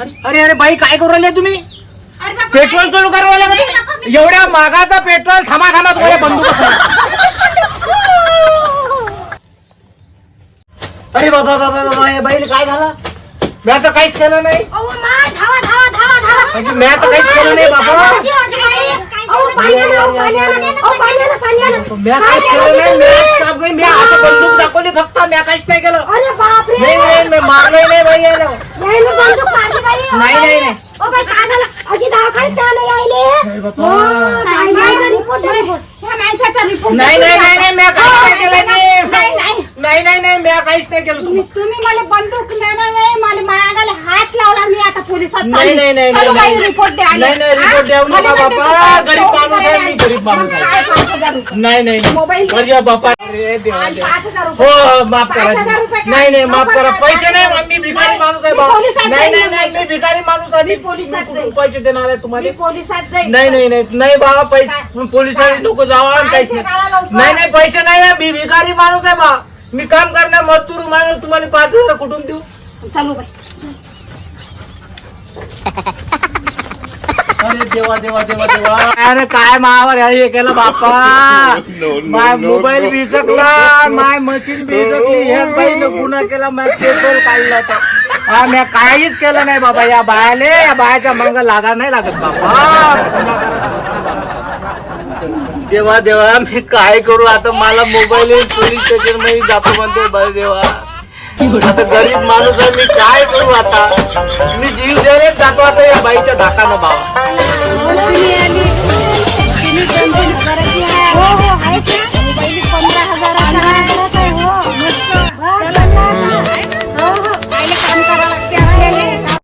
अरे अरे बाई काय करू राहिले तुम्ही? पेट्रोल चालू करू राहिले का तुम्ही? एवढ्या मागाचा पेट्रोल थांबा थांबा तुम्हाला बंदूक अरे बाबा. बाबा बाबा या बाईला काय झालं? मी आता काहीच केलं नाही. अहो, मा, धावा धावा धावा धावा. म्हणजे मी आता काहीच केलं नाही बाबा. काहीच केलं नाही बंदूक दाखवली फक्त काहीच नाही केलं अरे बापरे नाही नाही मी मारलोय नाही बाई यायला यायला बंदूक मारली बाई. नाही, नाही, नाही. ओ बाई, काय झालं? अजी दवाखान्यात का नाही यायले? नाही बाबा. हो, काय नाही, रिपोर्ट आहे, रिपोर्ट. ह्या माणसाचा रिपोर्ट नाही नाही नाही नाही मी काहीच नाही केलं नाही, नाही नाही. नाही नाही नाही मी काहीच नाही केलं तुम्ही तुम्ही तुम्ही मला बंदूक देणार नाही मला मागायला हात लावला नाही. नाही नाही चलो नाही बाई, रिपोर्ट द्या नाही नाही रिपोर्ट देऊ मला नका म्हणते बापा तू गरीब काय माणूस आहे मी चोरी गरीब माणूस मग आहे काय पाच हजार रुपये? नाही नाही नाही मोबाईल घे. अरे बापा अरे देवा आणि देवा. पाच हजार हो रुपये. हो, माफ पाच करा हजार रुपये नाही नाही माफ नको करा पाच पैसे. नाही मी भिकारी नाही, माणूस आहे मी बा. पोलिसात नाही नाही जाईन. नाही मी भिकारी माणूस आहे मी पोलिसात कुठून जाईन. पैसे देणार आहे तुम्हाला मी पोलिसात जाईल नाही नाही नाही नाही बाबा पैसे काय? पोलिसांनी नको जावा आणि काहीच पैसे काढा नाही लवकर. नाही नाही पैसे नाही आहे मी भिकारी माणूस आहे बा मी काम करणार मजदूर माणूस तुम्हाला पाच हजार कुठून देऊ चालू बाई अरे देवा देवा देवा देवा. अरे काय मावर हे केलं बापा माय मोबाईल माय मशीन बिसकली हेच बाई गुन्हा केला माय पेट्रोल काढलं होतं हा मी काहीच केलं नाही बाबा या बायाले या बायाच्या मंग लागा नाही लागत बाबा देवा देवा मी काय करू? आता मला मोबाईल पोलीस स्टेशनमध्ये जातो म्हणते बरं देवा. आता गरीब माणूस आहे मी काय करू आता? मी जीव एक दाखवा या बाईच्या दाकानं भावा.